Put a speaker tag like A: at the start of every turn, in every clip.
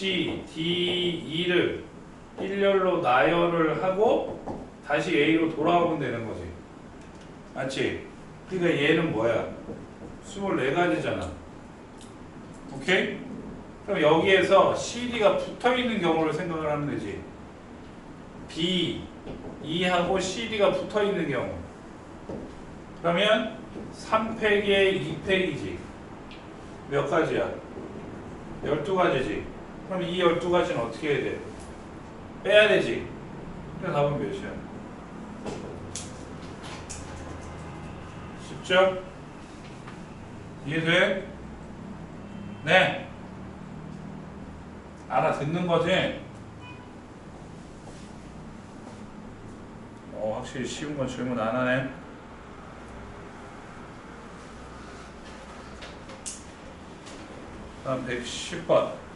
A: C, D, E를 일렬로 나열을 하고 다시 A로 돌아오면 되는 거지. 맞지? 그러니까 얘는 뭐야? 24가지잖아. 오케이? 그럼 여기에서 CD가 붙어 있는 경우를 생각을 하면 되지. B, E하고 CD가 붙어 있는 경우. 그러면 3팩에 2팩이지. 몇 가지야? 12가지지. 그럼 이 12가지는 어떻게 해야 돼? 빼야 되지. 그럼 답은 몇이야? 쉽죠? 이해돼? 네. 알아듣는 거지? 어, 확실히 쉬운 건 질문 안 하네. 다음 110번.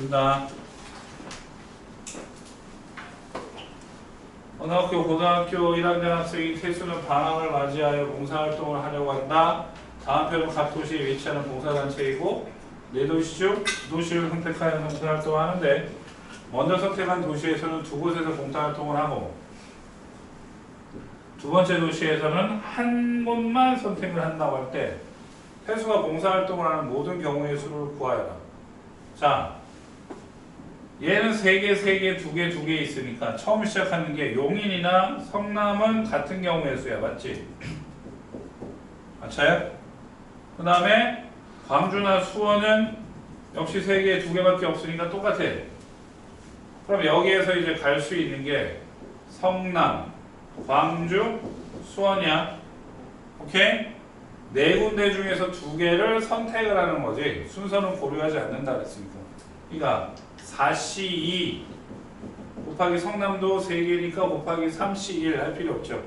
A: 준다. 어느 학교 고등학교 1학년 학생이 태수는 방학을 맞이하여 봉사활동을 하려고 한다. 다음 편은 각 도시에 위치하는 봉사단체이고 네 도시 중두 도시를 선택하여 봉사활동을 하는데 먼저 선택한 도시에서는 두 곳에서 봉사활동을 하고 두 번째 도시에서는 한 곳만 선택을 한다고 할 때 태수가 봉사활동을 하는 모든 경우의 수를 구하여라. 자, 얘는 세 개, 세 개, 두 개, 두개 있으니까 처음 시작하는 게 용인이나 성남은 같은 경우의 수야, 맞지? 맞아요? 그 다음에 광주나 수원은 역시 세 개, 두 개밖에 없으니까 똑같아. 그럼 여기에서 이제 갈 수 있는 게 성남, 광주, 수원이야. 오케이? 네 군데 중에서 두 개를 선택을 하는 거지. 순서는 고려하지 않는다 그랬으니까. 그러니까 4C2 곱하기 성남도 3개니까 곱하기 3C1 할 필요 없죠.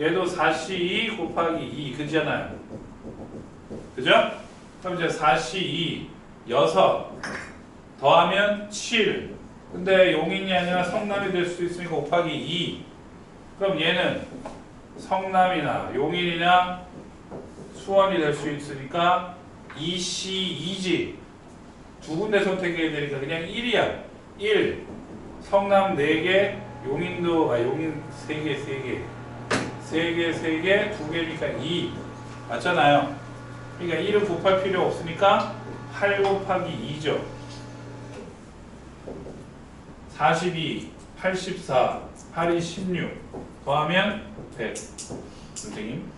A: 얘도 4C2 곱하기 2 그잖아요. 그죠? 그럼 이제 4C2 6 더하면 7 근데 용인이 아니라 성남이 될 수도 있으니까 곱하기 2 그럼 얘는 성남이나 용인이나 수원이 될 수 있으니까 2C2지 두 군데 선택해야 되니까 그냥 1이야. 1. 성남 4개, 용인도, 아, 용인 3개, 3개. 3개, 3개, 2개니까 2. 맞잖아요. 그러니까 1은 곱할 필요 없으니까 8 곱하기 2죠. 42, 84, 8이 16. 더하면 100. 선생님.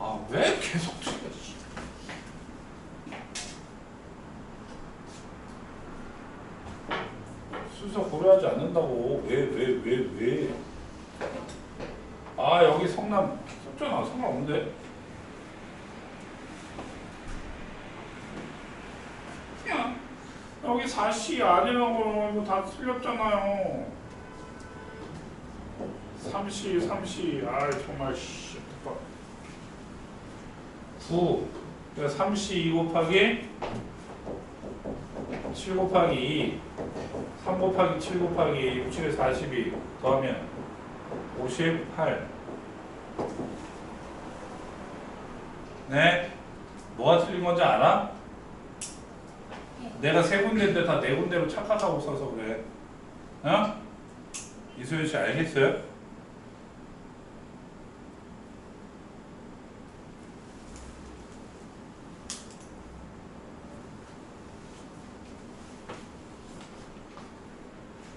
A: 아, 왜 계속? 씨. 순서 고려하지 않는다고. 왜 왜 왜 왜, 아 여기 성남 썼잖아 성남 없는데? 야, 여기 4시 아니라고 이거 다 틀렸잖아요. 3시 3시. 아 정말 씨 9 그러니까 3시 2 곱하기 7 곱하기 2 3 곱하기 7 곱하기 6, 7에 42 더하면 58 네? 뭐가 틀린 건지 알아? 내가 세 군데인데 다 네 군데로 착각하고 써서 그래 어? 이소연 씨 알겠어요?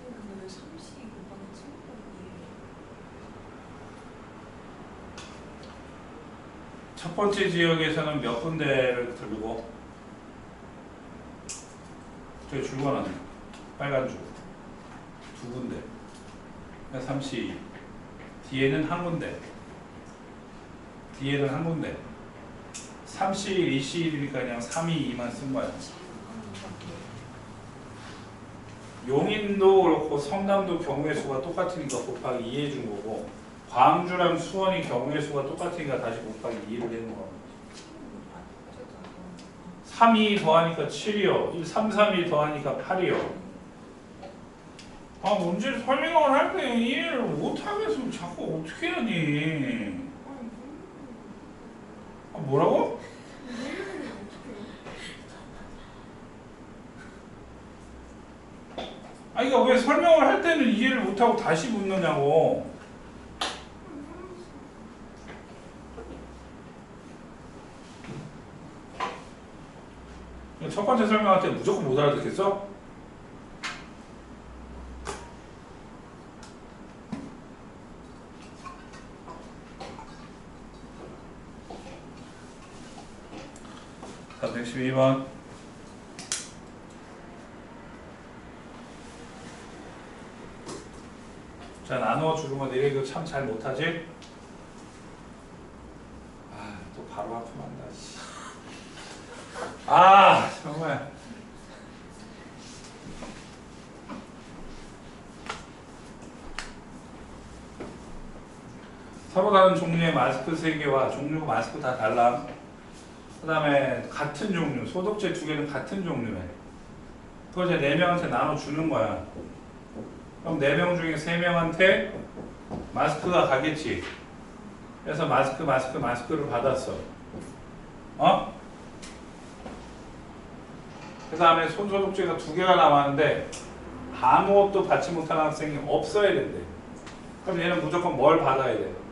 B: 그러면 30 곱하기 7 곱하기
A: 첫 번째 지역에서는 몇 군데를 들고? 저기 줄거는 빨간 줄 두 군데 그러니까 32 뒤에는 한 군데 뒤에는 한 군데. 3C1, 2C1이니까 그냥 3, 2, 2만 쓴 거야 용인도 그렇고 성남도 경우의 수가 똑같으니까 곱하기 2 해 준 거고 광주랑 수원이 경우의 수가 똑같으니까 다시 곱하기 2를 해준 거 3, 2 더하니까 7이요. 1, 3, 3, 2 더하니까 8이요. 아 문제를 설명을 할 때 이해를 못하겠으면 자꾸 어떻게 하니? 뭐라고? 아 이거 왜 설명을 할 때는 이해를 못하고 다시 묻느냐고 첫 번째 설명할 때 무조건 못 알아듣겠어? 자, 112번. 자, 나누어 주는 거 내가 이거 참 잘 못하지? 아, 또 바로 아프만다, 씨. 아, 정말. 서로 다른 종류의 마스크 세 개와 종류 마스크 다 달라. 그 다음에 같은 종류, 소독제 두 개는 같은 종류에. 그거 이제 네 명한테 나눠 주는 거야. 그럼 네 명 중에 세 명한테 마스크가 가겠지. 그래서 마스크, 마스크, 마스크를 받았어. 어? 그 다음에 손소독제가 두 개가 남았는데 아무것도 받지 못한 학생이 없어야 된대. 그럼 얘는 무조건 뭘 받아야 돼?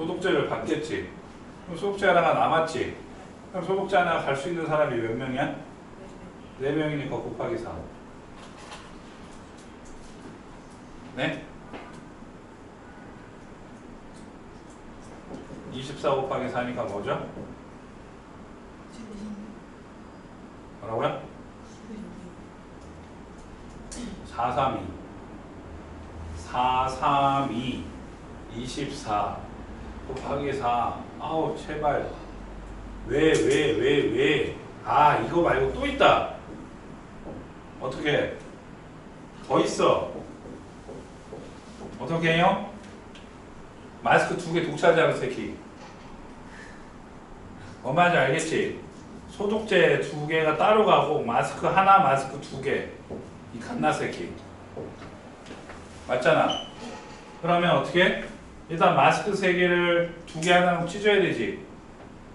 A: 소독제를 받겠지. 그럼 소독제 하나가 남았지. 그럼 소독제 하나 갈 수 있는 사람이 몇 명이야? 네 명이니까 곱하기 4. 네? 24 곱하기 4니까 뭐죠? 뭐라고요? 432 432 24 곱하기 4 아우 제발. 왜 왜 왜 왜? 아 이거 말고 또 있다. 어떻게 더 있어. 어떻게 해요? 마스크 두 개 독차지 하는 새끼. 뭔 말인지 알겠지? 소독제 두 개가 따로 가고 마스크 하나 마스크 두 개 이 갓나 새끼. 맞잖아. 그러면 어떻게 일단 마스크 세 개를 두 개 하나로 찢어야 되지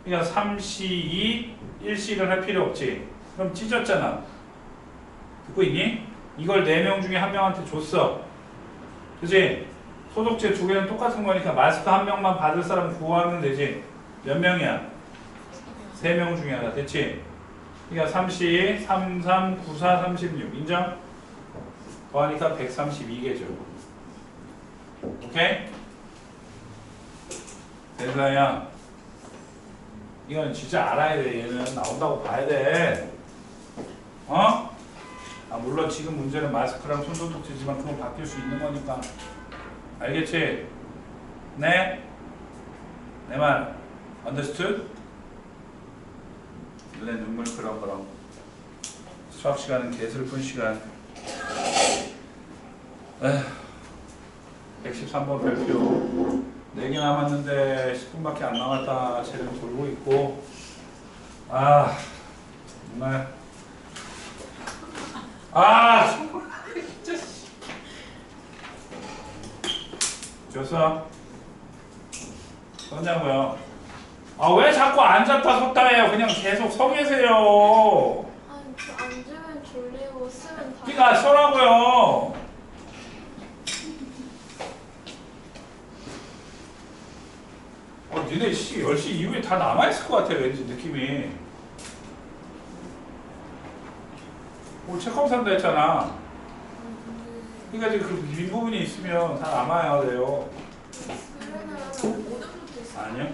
A: 그러니까 3C2 1C를 할 필요 없지 그럼 찢었잖아 듣고 있니? 이걸 네 명 중에 한 명한테 줬어 그지? 소독제 두 개는 똑같은 거니까 마스크 한 명만 받을 사람 구하면 되지 몇 명이야? 세 명 중에 하나 됐지? 그러니까 30, 33, 94, 36 인정? 더하니까 132개죠 오케이? 대사야 이건 진짜 알아야 돼 얘는 나온다고 봐야 돼 어? 아 물론 지금 문제는 마스크랑 손소독제지만 그건 바뀔 수 있는 거니까 알겠지? 네? 내말 understood? 눈에 눈물 그렁그렁 수학 시간은 개슬픈 시간 에휴 113번 별표 4개 남았는데 10분밖에 안 남았다 쟤는 돌고 있고 아 정말 아 진짜 씨. 줬어? 썼냐고요? 아 왜 자꾸 앉았다 섰다 해요 그냥 계속 서 계세요
C: 아니 그 앉으면 졸리고 쓰면 다
A: 니가 서라고요 니네 씨 10시 이후에 다 남아있을 것 같아 왠지 느낌이 오늘 체크업 산다 했잖아 그러니까 지금 그 빈부분이 있으면 다 남아야 돼요. 아니요?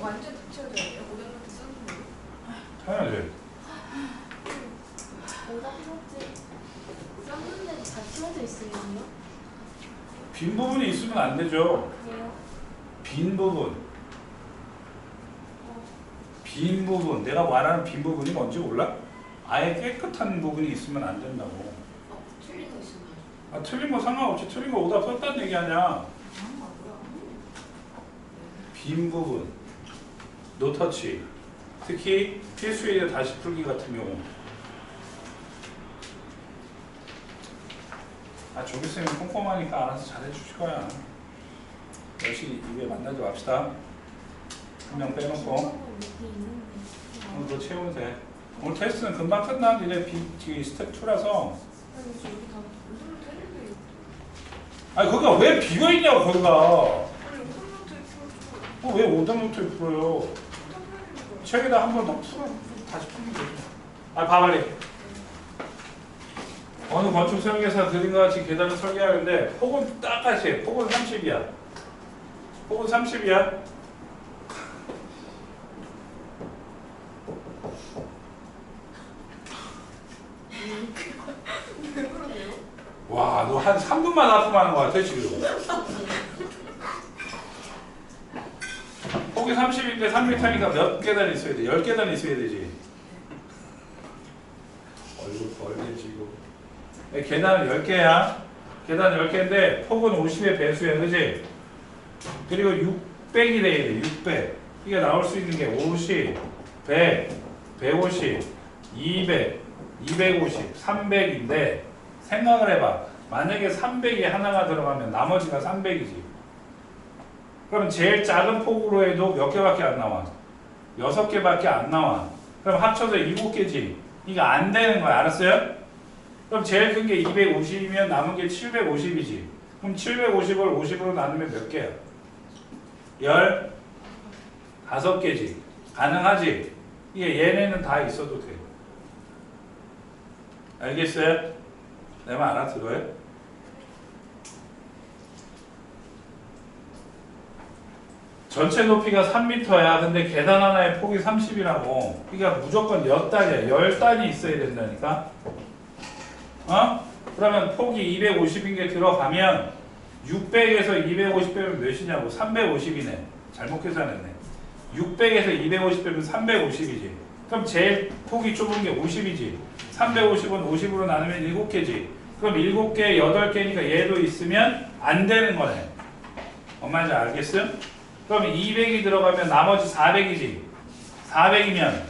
B: 완전 붙여줘야 돼요. 오답노트 쓰는 거.
A: 당연하지
C: 오답노트 썼는데도 다 치워져 있으면요?
A: 빈 부분이 있으면 안 되죠? 빈 부분 빈 부분 내가 말하는 빈 부분이 뭔지 몰라? 아예 깨끗한 부분이 있으면 안 된다고.
B: 어, 틀린 거 있으면
A: 아 틀린 거 상관없이 틀린 거 오답 썼다는 얘기 아니야. 빈 부분 노터치. 특히 필수일에 다시 풀기 같은 경우. 아 조기 쌤이 꼼꼼하니까 알아서 잘해 주실 거야. 역시 입에 만나지 맙시다. 한 명 빼놓고. 오늘 너 채우면 돼. 오늘 테스트는 금방 끝나. 이제 비, 지 스텝 2라서.
B: 아니
A: 거기가 왜 비어 있냐고 거기가. 어, 왜 오답노트에 풀어요?
B: 탐내는
A: 책에다 한 번 더 풀어. 다시 풀면 되지. 아 봐봐리. 어느 건축 설계사 그림과 같이 계단을 설계하는데 폭은 똑같이 해. 폭은 30이야. 폭은 30이야.
B: 왜 그러세요?
A: 와, 너 한 3분만 납품하는 것 같아, 지금. 폭이 30인데 3m니까 몇 계단 있어야 돼? 10계단 있어야 되지. 얼굴 벌개지고. 네, 계단은 10개야. 계단 10개인데 폭은 50의 배수야, 그지? 그리고 600이 돼야 돼, 600. 이게 나올 수 있는 게 50, 100, 150, 200, 250, 300인데 생각을 해봐. 만약에 300이 하나가 들어가면 나머지가 300이지. 그럼 제일 작은 폭으로 해도 몇 개밖에 안 나와? 6개밖에 안 나와. 그럼 합쳐서 7개지. 이거 안 되는 거야. 알았어요? 그럼 제일 큰 게 250이면 남은 게 750이지. 그럼 750을 50으로 나누면 몇 개야? 15개지. 가능하지? 이게 얘네는 다 있어도 돼. 알겠어요? 내 말 알아들어요? 전체 높이가 3m야. 근데 계단 하나의 폭이 30이라고. 그러니까 무조건 몇 단이야. 열 단이 있어야 된다니까. 어? 그러면 폭이 250인 게 들어가면 600에서 250 빼면 몇이냐고. 350이네. 잘못 계산했네. 600에서 250 빼면 350이지. 그럼 제일 폭이 좁은 게 50이지. 350은 50으로 나누면 7개지. 그럼 7개, 8개니까 얘도 있으면 안 되는 거네. 엄마 이제 알겠어? 그럼 200이 들어가면 나머지 400이지. 400이면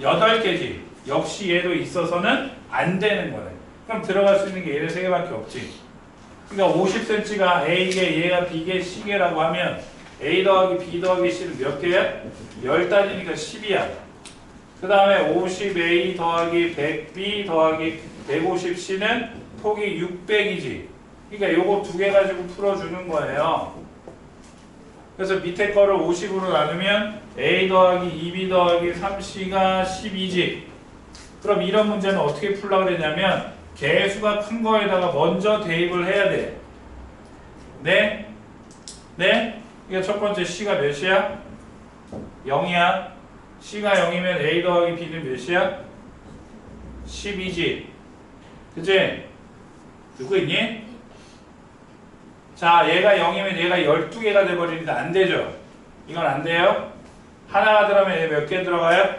A: 8개지. 역시 얘도 있어서는 안 되는 거네. 그럼 들어갈 수 있는 게 얘네 3개밖에 없지. 그러니까 50cm가 A개, 얘가 B개, C개라고 하면 A 더하기 B 더하기 C는 몇 개야? 10단이니까 10이야. 그 다음에 50A 더하기 100B 더하기 150C는 폭이 600이지. 그러니까 요거 두 개 가지고 풀어주는 거예요. 그래서 밑에 거를 50으로 나누면 A 더하기 2B 더하기 3C가 12지. 그럼 이런 문제는 어떻게 풀려고 그랬냐면 개수가 큰 거에다가 먼저 대입을 해야 돼. 네? 네? 이게 첫 번째 C가 몇이야? 0이야. C가 0이면 A 더하기 B는 몇이야? 12지. 그치? 듣고 있니? 자, 얘가 0이면 얘가 12개가 돼버리니까 안 되죠? 이건 안 돼요? 하나가 들어가면 얘 몇 개 들어가요?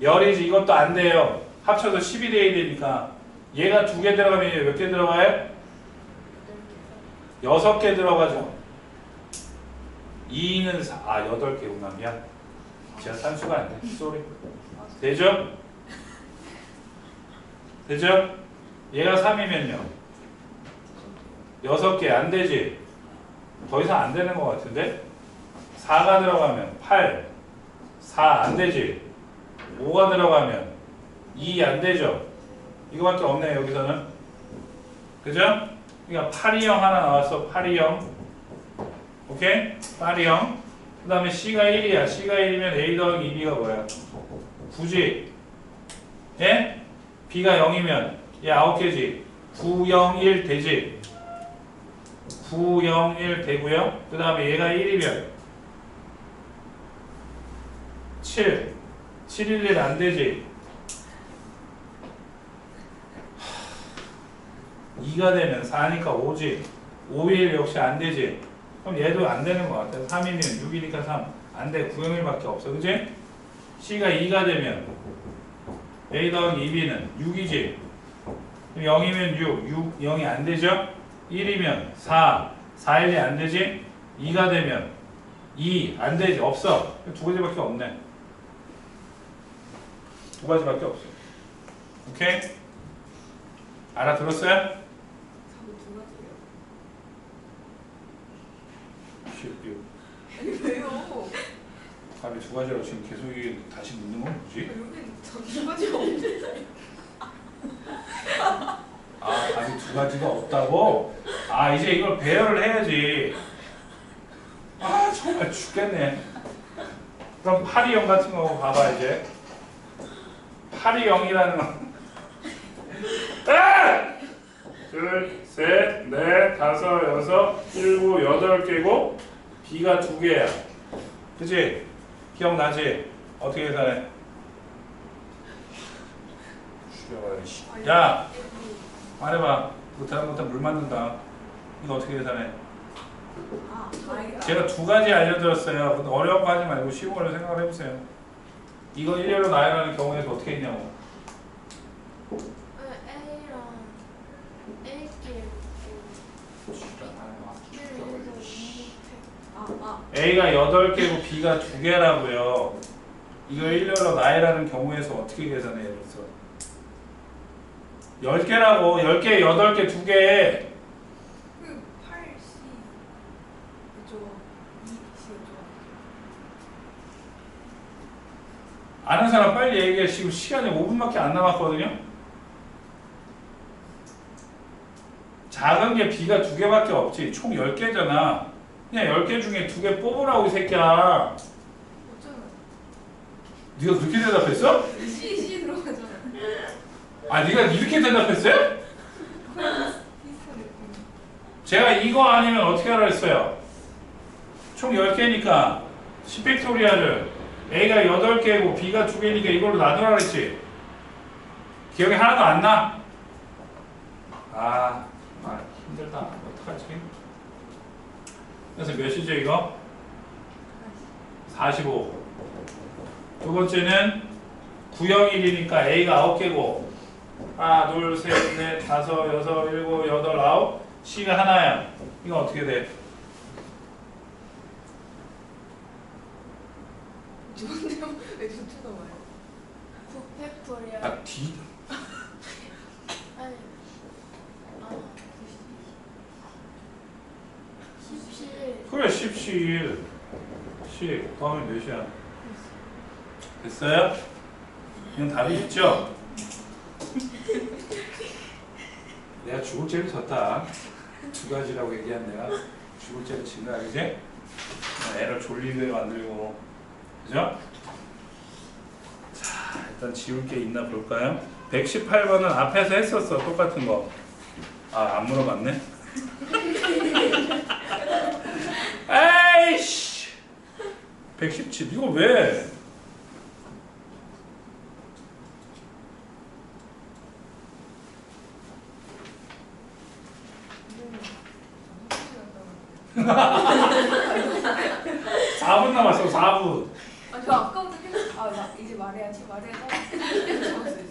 A: 열이지 이것도 안 돼요. 합쳐서 10이 돼야 되니까. 얘가 두 개 들어가면 얘 몇 개 들어가요? 여섯 개 들어가죠. 2는 4, 아 8개구나 미안. 제가 산수가 안 돼. 쏘리. 되죠? 되죠? 얘가 3이면요. 6개 안 되지? 더 이상 안 되는 것 같은데? 4가 들어가면 8, 4 안 되지? 5가 들어가면 2 안 되죠? 이거밖에 없네 여기서는. 그죠? 그러니까 8이 0 하나 나왔어. 8이 0. 오케이? 8이 0. 그 다음에 C가 1이야. C가 1이면 A 더하기 2B가 뭐야? 9지. 예? B가 0이면 얘 9개지. 9, 0, 1 되지. 9, 0, 1 되고요. 그 다음에 얘가 1이면 7. 7, 1, 1 안 되지. 2가 되면 4니까 5지. 5, 1 역시 안 되지. 그럼 얘도 안 되는 것 같아. 3이면 6이니까 3. 안 돼. 9, 0, 1밖에 없어. 그지? C가 2가 되면 A 더하기 2B는 6이지. 그럼 0이면 6. 6, 0이 안 되죠? 1이면 4. 4, 1이 안 되지? 2가 되면 2. 안 되지. 없어. 두 가지밖에 없네. 두 가지밖에 없어. 오케이? 알아들었어요?
B: 아니 왜요?
A: 답이 두 가지라고 지금 계속 이게 다시 묻는 건 뭐지?
B: 여기 두 가지 없는데.
A: 아 답이 두 가지가 없다고? 아 이제 이걸 배열을 해야지 아 정말 죽겠네 그럼 8이 0 같은 거 봐봐 이제 8이 0이라는 거 아! 둘, 셋, 넷, 다섯, 여섯, 일곱, 여덟 개고 B가 두 개야 그치? 기억나지? 어떻게 계산해? 죽여봐야 씨. 야! 말해봐. 못하는 것다 물 맞는다. 이거 어떻게 계산해?
B: 아.
A: 제가 두 가지 알려드렸어요. 근데 어려운 거 하지 말고 쉬운 걸로 생각을 해보세요. 이거 일렬로 나열하는 경우에서 어떻게 했냐고. A가 8개고 B가 2개라고요. 이거 일렬로 나열하는 경우에서 어떻게 계산해요? 그래서 10개라고 10개, 8개, 2개
B: 그 8C. 그죠. 2C 죠.
A: 아는 사람 빨리 얘기해. 지금 시간이 5분밖에 안 남았거든요. 작은 게 B가 두 개밖에 없지. 총 10개잖아. 그냥 10개 중에 두개 뽑으라고 이 새끼야.
B: 어쩌면
A: 네가 그렇게 대답했어?
B: C C 들어가잖 아.
A: 아, 네가 이렇게 대답했어요? 제가 이거 아니면 어떻게 하라 했어요? 총 10개니까 10팩토리얼을 A가 8개고 B가 2개니까 이걸로 나누라 그랬지? 기억이 하나도 안 나? 아, 정말 힘들다. 어떡하지? 그래서 몇이죠 이거? 45. 두 번째는 901이니까 A가 9개고 하나, 둘, 셋, 넷, 다섯, 여섯, 일곱, 여덟, 아홉 C가 하나야. 이거 어떻게 돼?
B: 좋은데요? 왜 좋지도 마요?
C: 9팩토리얼
A: 아, D.
C: 아니 아 17
A: 그래, 17. 10. 다음에 몇이야? 됐어요? 이건 답이 있죠? 내가 죽을 죄를 졌다. 두 가지라고 얘기한 내가 죽을 죄를 진 거야, 그지? 애를 졸리게 만들고. 그죠? 자, 일단 지울 게 있나 볼까요? 118번은 앞에서 했었어, 똑같은 거. 아, 안 물어봤네? 에이씨! 117, 이거 왜?
B: 음. 아,
A: 4분 남았어, 4분.
B: 저 아까부터 계속 아, 나 이제 말해야지 말해야지. 적었어요.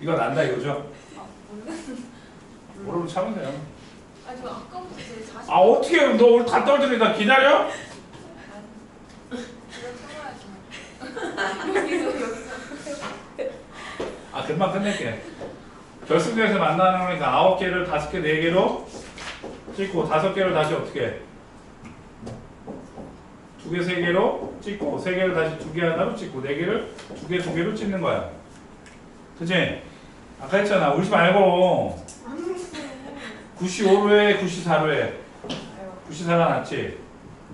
A: 이거 난다 이거죠?
B: 아, 모르겠어.
A: 모르면 참으면 돼요.
B: 아, 저 아까부터 제 40.
A: 아, 어떻게 해? 너 오늘 다 떨어뜨리다 기다려?
B: 여기서 여기서.
A: 아, 금방 끝낼게. 결승대에서 만나는 거니까 아홉 개를 다섯 개, 네 개로 찍고 다섯 개를 다시 어떻게 해? 두 개, 세 개로 찍고 세 개를 다시 두 개 하나로 찍고 네 개를 두 개, 두 개로 찍는 거야. 그치? 아까 했잖아. 울지 말고 95로 해, 94로 해.
B: 아유,
A: 94가 낫지.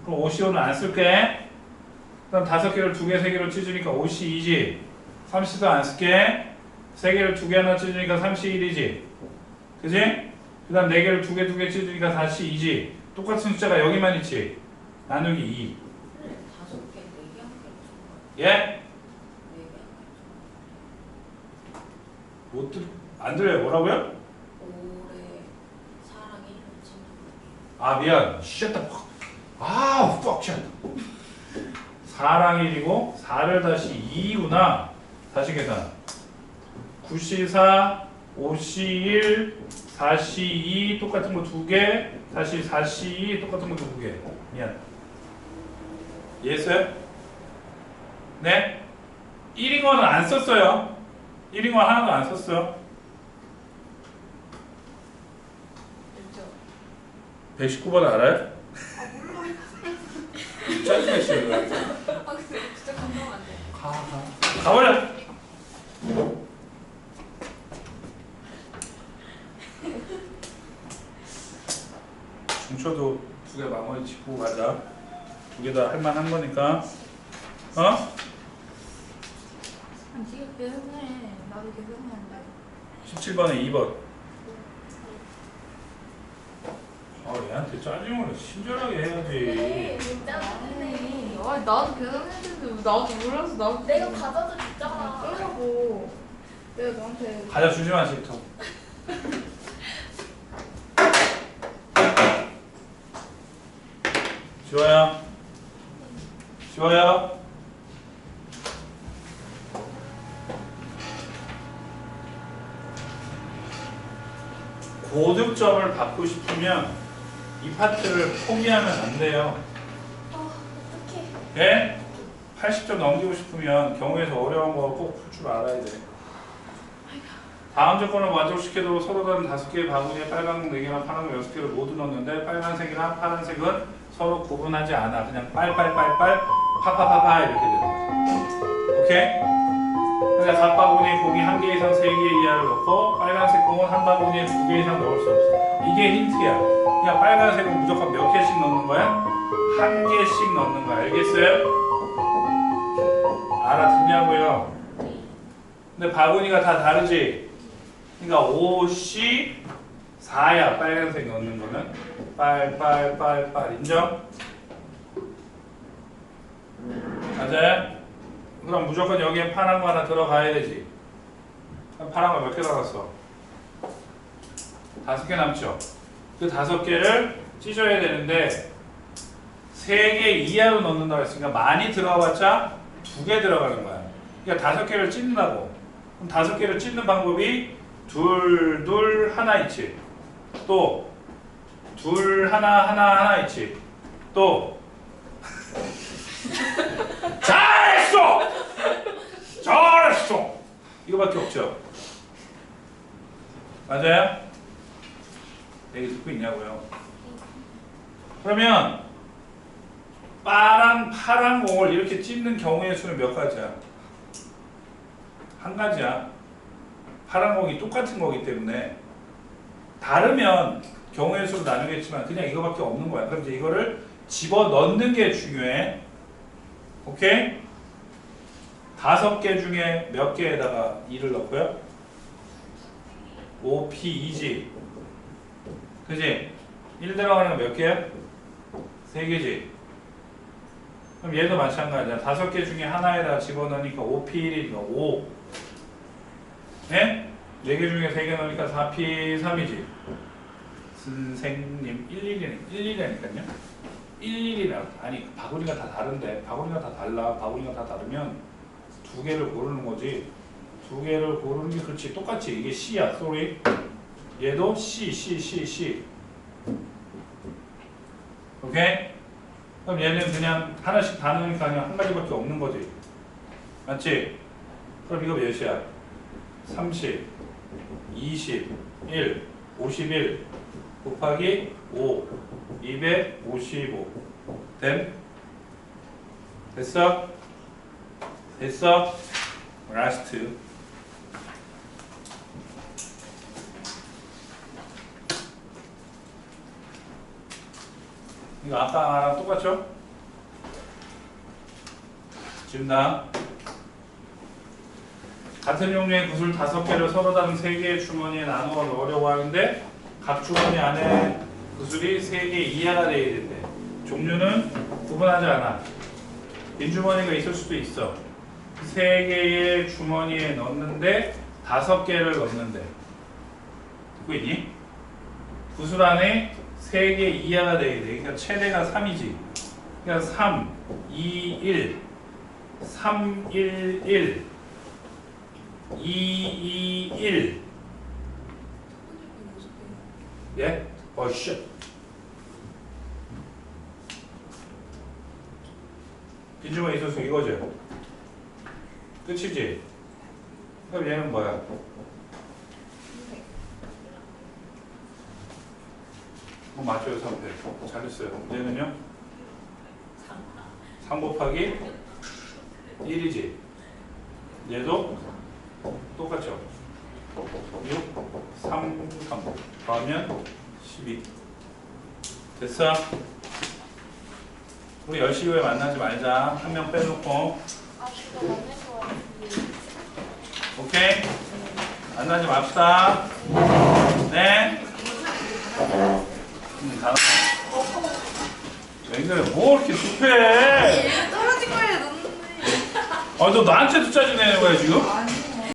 A: 그럼 55는 안 쓸게. 그다음 다섯 개를 두 개, 세 개로 찢으니까 52지. 30도 안 쓸게. 세 개를 두 개 하나 찢으니까 31이지. 그지? 그 다음 네 개를 두 개 두 개 찢으니까 42지. 똑같은 숫자가 여기만 있지. 나누기 2.
D: 다섯 개, 네 개, 한 개,
A: 예? 못 들, 안 들려요. 뭐라고요? 아, 미안. fuck. 아, fuck shut. 4랑 1이고 4를 다시 2구나. 다시 계산. 9C4, 5C1, 4C2 똑같은 거 두 개, 다시 4C2 똑같은 거 두 개. 미안. 이해했어요? 네? 1인 거는 안 썼어요. 1인 거 하나도 안 썼어요.
B: 됐죠?
A: 119번 알아요?
B: 아.
A: 짜증나 싫어.
B: 아 근데 진짜 감동 안 돼.
A: 가, 가. 가버려! 중초도 두 개 마무리 짓고 가자. 두 개 다 할 만한 거니까. 어?
B: 아 네가 계속 해. 나도 계속 하는데.
A: 17번에 2번. 아, 얘한테 짜증을 친절하게 해야지.
B: 아니, 아 나도 계속 했는데 나도 몰라서 나도
C: 내가 받아도 줬잖아.
B: 끌라고. 내가 너한테
A: 가자 주지 마, 지금. 지호야. 지호야. 고득점을 받고 싶으면 이 파트를 포기하면 안 돼요.
C: 아, 어떡해.
A: 예? 80점 넘기고 싶으면 경우에서 어려운 거 꼭 풀 줄 알아야 돼. 다음 조건을 만족시켜도 서로 다른 다섯 개의 바구니에 빨간 네 개랑 파란 거 여섯 개를 모두 넣었는데 빨간색이랑 파란색은 서로 구분하지 않아. 그냥 빨빨빨빨 파파파파 이렇게 되는 거야. 오케이? 근데 각 바구니에 공이 한 개 이상 세 개 이하를 넣고 빨간색 공은 한 바구니에 두 개 이상 넣을 수 없어. 이게 힌트야. 그냥 빨간색은 무조건 몇 개씩 넣는 거야? 한 개씩 넣는 거야. 알겠어요? 알아듣냐고요? 근데 바구니가 다 다르지? 그러니까 5C 4야 빨간색 넣는 거는 빨빨빨빨 인정? 맞아요? 그럼 무조건 여기에 파란 거 하나 들어가야 되지 파란 거 몇 개 들어갔어? 다섯 개 남죠? 그 다섯 개를 찢어야 되는데 세 개 이하로 넣는다고 했으니까 많이 들어가봤자 두 개 들어가는 거야. 그러니까 다섯 개를 찢는다고. 그럼 다섯 개를 찢는 방법이 둘, 둘, 하나 있지. 또, 둘, 하나, 하나, 하나 있지. 또, 잘했어! 잘했어! 이거밖에 없죠. 맞아요? 얘기 듣고 있냐고요? 그러면 파란 파란 공을 이렇게 찢는 경우의 수는 몇 가지야? 한 가지야. 파란 공이 똑같은 거기 때문에 다르면 경우의 수로 나누겠지만 그냥 이거밖에 없는 거야. 그럼 이제 이거를 집어 넣는 게 중요해. 오케이? 다섯 개 중에 몇 개에다가 2를 넣고요? 5, P, 2지. 그지? 1 들어가는 거 몇 개야? 3개지. 그럼 얘도 마찬가지야. 다섯 개 중에 하나에다 집어넣으니까 5P1이니까 5. 네? 네개 중에 세개 넣으니까 4P3이지. 선생님 11이네. 11이라니까요. 11이라. 아니 바구니가 다 다른데 바구니가 다 달라. 바구니가 다 다르면 두 개를 고르는 거지. 두 개를 고르는 게 그렇지. 똑같이 이게 C야. sorry. 얘도 C, C, C, C. 오케이? 그럼 얘는 그냥 하나씩 다 넣으니까 그냥 한 가지밖에 없는 거지. 맞지? 그럼 이거 몇이야? 30, 21, 51 곱하기 5, 255. 됨? 됐어? 됐어? 라스트. 이거 아까랑 똑같죠? 지금 나 같은 종류의 구슬 다섯 개를 서로 다른 세 개의 주머니에 나누어 넣으려고 하는데 각 주머니 안에 구슬이 세 개 이하가 되어야 된대. 종류는 구분하지 않아. 빈 주머니가 있을 수도 있어. 세 개의 주머니에 넣는데 다섯 개를 넣는데. 듣고 있니? 구슬 안에 3개 이하가 돼야 돼. 그러니까 최대가 3이지. 그러니까 3, 2, 1, 3, 1, 1, 2, 2, 1. 예? 어, 쉣. 빈주머니 있어서 이거죠? 끝이지? 그럼 얘는 뭐야? 어, 맞죠, 3패. 잘했어요. 얘는요?
D: 3
A: 3 곱하기 1이지. 얘도 똑같죠. 6, 3, 3 더하면 12. 됐어? 우리 10시 후에 만나지 말자. 한 명 빼놓고.
C: 아.
A: 오케이? 만나지 맙시다. 네? 음, 다음. 왜 그래? 뭐 이렇게 습해?
B: 떨어진 거에 넣는데.
A: 아, 너 나한테도 짜증내는 거야, 지금?